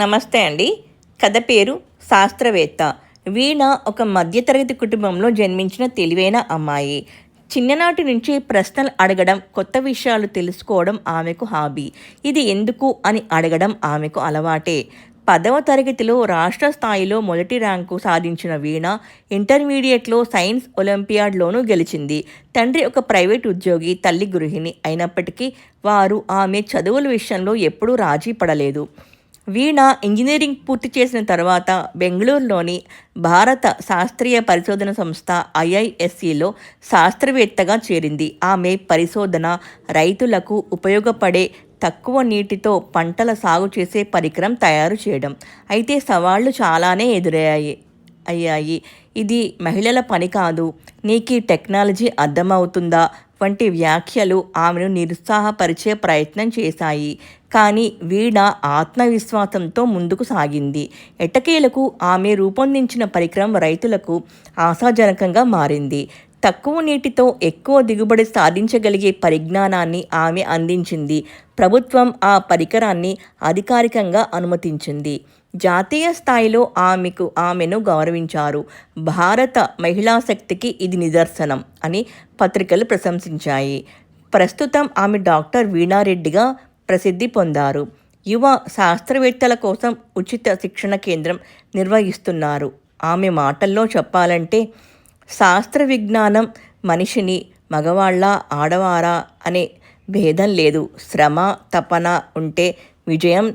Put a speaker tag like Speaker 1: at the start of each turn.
Speaker 1: నమస్తే అండి. కథ పేరు శాస్త్రవేత్త. వీణ ఒక మధ్యతరగతి కుటుంబంలో జన్మించిన తెలివైన అమ్మాయి. చిన్ననాటి నుంచి ప్రశ్నలు అడగడం కొత్త విషయాలు తెలుసుకోవడం ఆమెకు హాబీ. ఇది ఎందుకు అని అడగడం ఆమెకు అలవాటే. పదవ తరగతిలో రాష్ట్ర స్థాయిలో మొదటి ర్యాంకు సాధించిన వీణ ఇంటర్మీడియట్లో సైన్స్ ఒలింపియాడ్లోనూ గెలిచింది. తండ్రి ఒక ప్రైవేట్ ఉద్యోగి తల్లి గృహిణి అయినప్పటికీ వారు ఆమె చదువుల విషయంలో ఎప్పుడూ రాజీ పడలేదు. వీణ ఇంజనీరింగ్ పూర్తి చేసిన తర్వాత బెంగళూరులోని భారత శాస్త్రీయ పరిశోధన సంస్థ ఐఐఎస్సిలో శాస్త్రవేత్తగా చేరింది. ఆమె పరిశోధన రైతులకు ఉపయోగపడే తక్కువ నీటితో పంటల సాగు చేసే పరికరం తయారు చేయడం. అయితే సవాళ్ళు చాలానే ఎదురయ్యాయి. అయ్యాయి. ఇది మహిళల పని కాదు. నీకు ఈ టెక్నాలజీ అర్థమవుతుందా? వంటి వ్యాఖ్యలు ఆమెను నిరుత్సాహపరిచే ప్రయత్నం చేశాయి. కానీ వీణ ఆత్మవిశ్వాసంతో ముందుకు సాగింది. ఎట్టకేలకు ఆమె రూపొందించిన పరికరం రైతులకు ఆశాజనకంగా మారింది. తక్కువ నీటితో ఎక్కువ దిగుబడి సాధించగలిగే పరిజ్ఞానాన్ని ఆమె అందించింది. ప్రభుత్వం ఆ పరికరాన్ని అధికారికంగా అనుమతించింది. జాతీయ స్థాయిలో ఆమెకు ఆమెను గౌరవించారు. భారత మహిళా శక్తికి ఇది నిదర్శనం అని పత్రికలు ప్రశంసించాయి. ప్రస్తుతం ఆమె డాక్టర్ వీణారెడ్డిగా ప్రసిద్ధి పొందారు. యువ శాస్త్రవేత్తల కోసం ఉచిత శిక్షణ కేంద్రం నిర్వహిస్తున్నారు. ఆమె మాటల్లో చెప్పాలంటే శాస్త్ర విజ్ఞానం మనిషిని మగవాళ్ళ ఆడవారా అనే భేదం లేదు. శ్రమ తపన ఉంటే విజయం